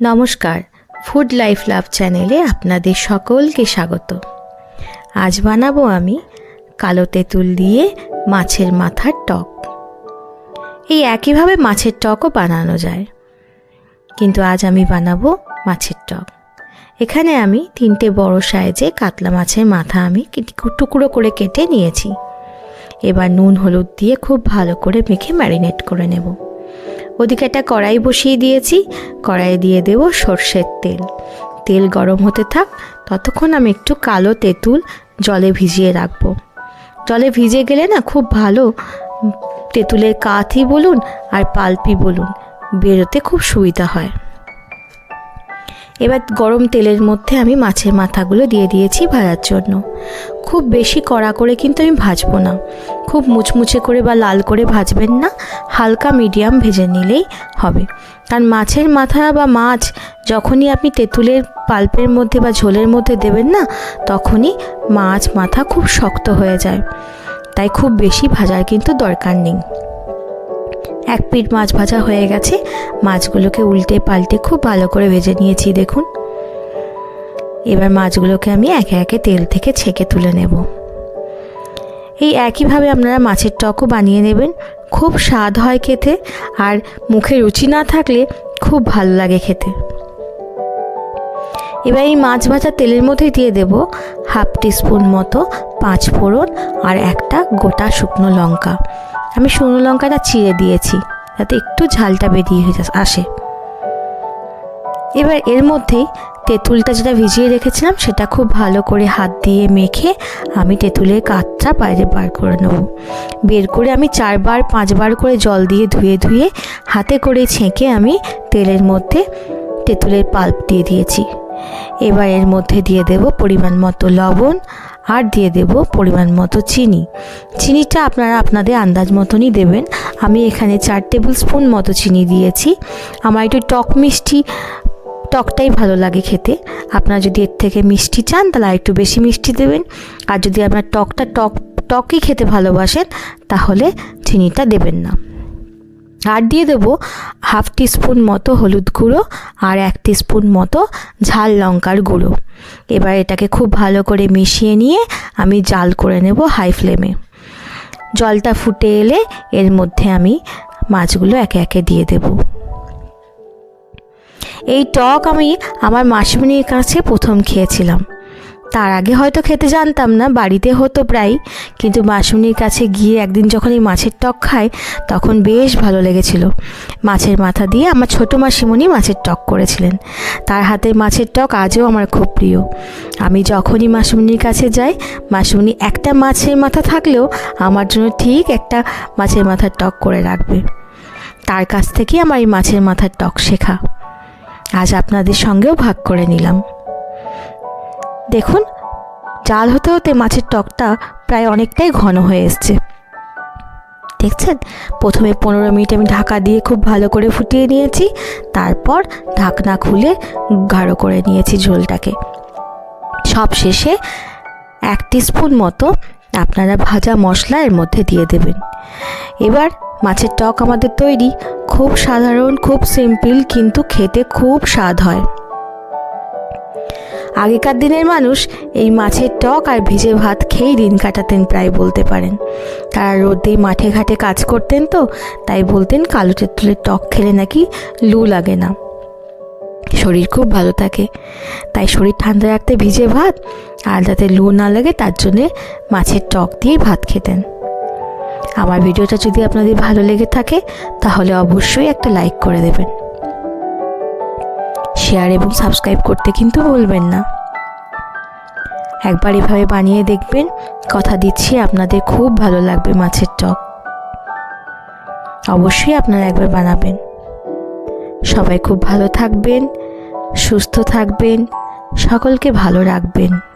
নমস্কার food life love চ্যানেলে আপনাদের সকলকে স্বাগত। আজ বানাবো আমি কালো তেঁতুল দিয়ে মাছের মাথার টক। এই একইভাবে মাছের টকও বানানো যায়, কিন্তু আজ আমি বানাবো মাছের টক। এখানে আমি তিনটে বড় সাইজে কাতলা মাছের মাথা আমি টুকরো করে কেটে নিয়েছি। এবার নুন, হলুদ দিয়ে খুব ভালো করে মেখে ম্যারিনেট করে নেব। ওদিকে একটা কড়াই বসিয়ে দিয়েছি। কড়াইয়ে দিয়ে দেব সর্ষের তেল। তেল গরম হতে থাক, ততক্ষণ আমি একটু কালো তেঁতুল জলে ভিজিয়ে রাখব। জলে ভিজে গেলে না খুব ভালো তেঁতুলের কাঠই বলুন আর পালপি বলুন, বেরোতে খুব সুবিধা হয়। এবার গরম তেলের মধ্যে আমি মাছের মাথাগুলো দিয়ে দিয়েছি ভাজার জন্য। খুব বেশি কড়া করে কিন্তু আমি ভাজবো না। খুব মুচমুচে করে বা লাল করে ভাজবেন না, হালকা মিডিয়াম ভেজে নিলেই হবে। কারণ মাছের মাথা বা মাছ যখনই আপনি তেঁতুলের পাল্পের মধ্যে বা ঝোলের মধ্যে দেবেন না, তখনই মাছ মাথা খুব শক্ত হয়ে যায়। তাই খুব বেশি ভাজার কিন্তু দরকার নেই। এক পিঠ মাছ ভাজা হয়ে গেছে। মাছগুলোকে উল্টে পাল্টে খুব ভালো করে ভেজে নিয়েছি, দেখুন। এবার মাছগুলোকে আমি একে একে তেল থেকে ছেঁকে তুলে নেব। এই একইভাবে আপনারা মাছের টকও বানিয়ে নেবেন। খুব স্বাদ হয় খেতে আর মুখে রুচি না থাকলে খুব ভালো লাগে খেতে। এবার এই মাছ ভাজা তেলের মধ্যে দিয়ে দেব হাফ টিস্পুন মতো পাঁচ ফোড়ন আর একটা গোটা শুকনো লঙ্কা। আমি শুকনো লঙ্কাটা চিড়ে দিয়েছি, যাতে একটু ঝালটা বেরিয়ে আসে। এবার এর মধ্যেই তেঁতুলটা যেটা ভিজিয়ে রেখেছিলাম, সেটা খুব ভালো করে হাত দিয়ে মেখে আমি তেঁতুলের কাঠটা বাইরে বার করে নেব। বের করে আমি চারবার, পাঁচবার করে জল দিয়ে ধুয়ে ধুয়ে হাতে করে ছেঁকে আমি তেলের মধ্যে তেঁতুলের পাল্প দিয়ে দিয়েছি। এবার এর মধ্যে দিয়ে দেব পরিমাণ মতো লবণ আর দিয়ে দেব পরিমাণ মতো চিনি। চিনিটা আপনারা আপনাদের আন্দাজ মতনই দেবেন। আমি এখানে চার টেবিল স্পুন মতো চিনি দিয়েছি। আমার একটু টক মিষ্টি, টকটাই ভালো লাগে খেতে। আপনারা যদি এর থেকে মিষ্টি চান, তাহলে একটু বেশি মিষ্টি দেবেন। আর যদি আপনার টকটা টক, টকই খেতে ভালোবাসেন, তাহলে চিনিটা দেবেন না। আর দিয়ে দেবো হাফ টিস্পুন মতো হলুদ গুঁড়ো আর এক টিস্পুন মতো ঝাল লঙ্কার গুঁড়ো। এবার এটাকে খুব ভালো করে মিশিয়ে নিয়ে আমি জাল করে নেব হাই ফ্লেমে। জলটা ফুটে এলে এর মধ্যে আমি মাছগুলো একে একে দিয়ে দেবো। এই টক আমি আমার মাসিমণির কাছে প্রথম খেয়েছিলাম। তার আগে হয়তো খেতে জানতাম না, বাড়িতে হতো প্রায়। কিন্তু মাসুনির কাছে গিয়ে একদিন যখন এই মাছের টক খাই তখন বেশ ভালো লেগেছিল। মাছের মাথা দিয়ে আমার ছোটো মাসিমণি মাছের টক করেছিলেন। তার হাতের মাছের টক আজও আমার খুব প্রিয়। আমি যখনই মাসুমনির কাছে যাই মাসুমনি একটা মাছের মাথা থাকলেও আমার জন্য ঠিক একটা মাছের মাথার টক করে রাখবে। তার কাছ থেকেই আমার এই মাছের মাথার টক শেখা। আজ আপনাদের সঙ্গেও ভাগ করে নিলাম। দেখুন, জাল হতে হতে মাছের টকটা প্রায় অনেকটাই ঘন হয়ে এসছে। দেখছেন? প্রথমে পনেরো মিনিট আমি ঢাকা দিয়ে খুব ভালো করে ফুটিয়ে নিয়েছি, তারপর ঢাকনা খুলে গাঢ় করে নিয়েছি ঝোলটাকে। সব শেষে এক স্পুন মতো আপনারা ভাজা মশলা এর মধ্যে দিয়ে দেবেন। এবার মাছের টক আমাদের তৈরি। খুব সাধারণ, খুব সিম্পল, কিন্তু খেতে খুব স্বাদ হয়। আগেকার দিনের মানুষ এই মাছের টক আর ভিজে ভাত খেয়েই দিন কাটাতেন প্রায় বলতে পারেন। তারা রোদেই মাঠে ঘাটে কাজ করতেন তো, তাই বলতেন কালো তেঁতুলের টক খেলে নাকি লু লাগে না। শরীর খুব ভালো থাকে। তাই শরীর ঠান্ডা রাখতে ভিজে ভাত আর যাতে লু না লাগে তার জন্যে মাছের টক দিয়েই ভাত খেতেন। আমার ভিডিওটা যদি আপনাদের ভালো লেগে থাকে, তাহলে অবশ্যই একটা লাইক করে দেবেন। শেয়ার এবং সাবস্ক্রাইব করতে কিন্তু ভুলবেন না। একবার এভাবে বানিয়ে দেখবেন, কথা দিচ্ছি আপনাদের খুব ভালো লাগবে মাছের টক। অবশ্যই আপনারা একবার বানাবেন। সবাই খুব ভালো থাকবেন, সুস্থ থাকবেন, সকলকে ভালো রাখবেন।